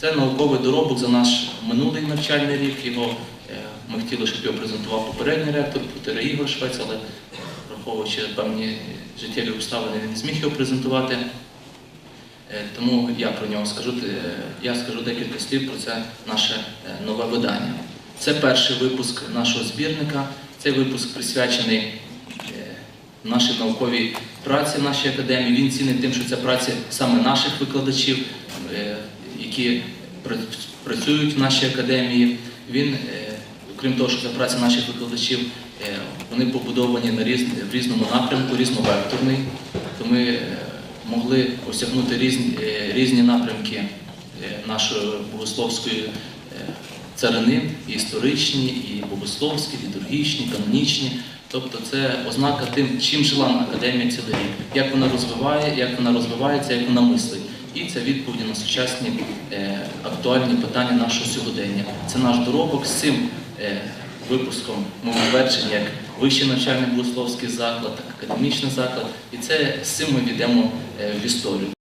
Це науковий доробок за наш минулий навчальний рік. Його е, ми хотіли, щоб його презентував попередній ректор, Путера Ігор Швець, але враховуючи певні життєві обставини, він не зміг його презентувати. Е, Тому я про нього скажу. Е, Я скажу декілька слів про це наше нове видання. Це перший випуск нашого збірника. Цей випуск присвячений нашій науковій праці в нашій академії. Він цінний тим, що це праці саме наших викладачів, які працюють в нашій академії. Він, е, крім того, що це праця наших викладачів, е, вони побудовані на різ, в різному напрямку, різновекторний. То ми е, могли осягнути різні, різні напрямки нашої богословської царини, і історичні, і богословські, літургічні, канонічні. Тобто це ознака тим, чим жила академія цілий рік, як вона розвиває, як вона розвивається, як вона мислить. І це відповіді на сучасні е, актуальні питання нашого сьогодення. Це наш доробок з цим е, випуском ми утверджені як вищий навчальний богословський заклад, так академічний заклад. І це з цим ми йдемо е, в історію.